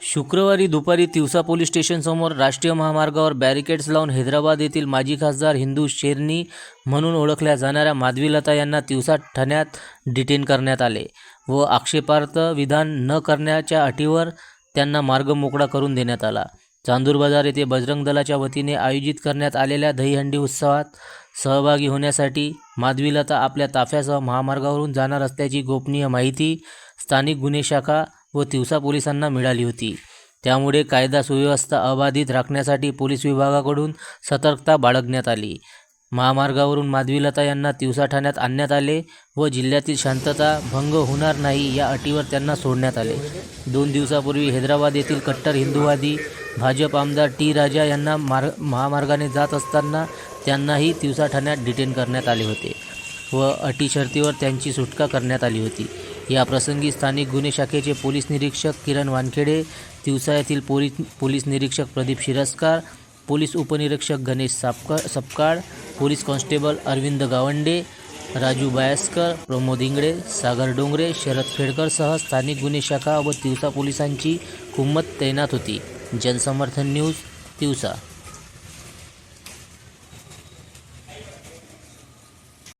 शुक्रवारी दुपारी तिवसा पोलीस स्टेशनसमोर राष्ट्रीय महामार्गावर बॅरिकेड्स लावून हैदराबाद येथील माजी खासदार हिंदू शेरनी म्हणून ओळखल्या जाणाऱ्या माधवीलता यांना तिवसा ठाण्यात डिटेन करण्यात आले व आक्षेपार्थ विधान न करण्याच्या अटीवर त्यांना मार्ग मोकळा करून देण्यात आला. चांदूर बाजार येथे बजरंग दलाच्या वतीने आयोजित करण्यात आलेल्या दहीहंडी उत्सवात सहभागी होण्यासाठी माधवीलता आपल्या ताफ्यासह महामार्गावरून जाणार असल्याची गोपनीय माहिती स्थानिक गुन्हे शाखा व तिवसा पोलिसांना मिळाली होती. त्यामुळे कायदा सुव्यवस्था अबाधित राखण्यासाठी पोलीस विभागाकडून सतर्कता बाळगण्यात आली. महामार्गावरून माधवीलता यांना तिवसा ठाण्यात आणण्यात आले व जिल्ह्यातील शांतता भंग होणार नाही या अटीवर त्यांना सोडण्यात आले. दोन दिवसापूर्वी हैदराबाद येथील कट्टर हिंदुवादी भाजप आमदार टी राजा यांना मार्ग महामार्गाने जात असताना त्यांनाही तिवसा ठाण्यात डिटेन करण्यात आले होते व अटी शर्तीवर त्यांची सुटका करण्यात आली होती. या प्रसंगी स्थानिक गुन्हे शाखेचे पोलीस निरीक्षक किरण वानखेडे तिवसा येथील पोलीस पोलीस निरीक्षक प्रदीप शिरस्कार पोलीस उपनिरीक्षक गणेश सापक सपकाळ पोलीस कॉन्स्टेबल अरविंद गावंडे राजू बायस्कर प्रमोद इंगळे सागर डोंगरे शरद खेडकरसह स्थानिक गुन्हे शाखा व तिवसा पोलिसांची हुंमत तैनात होती. जनसमर्थन न्यूज तिवसा.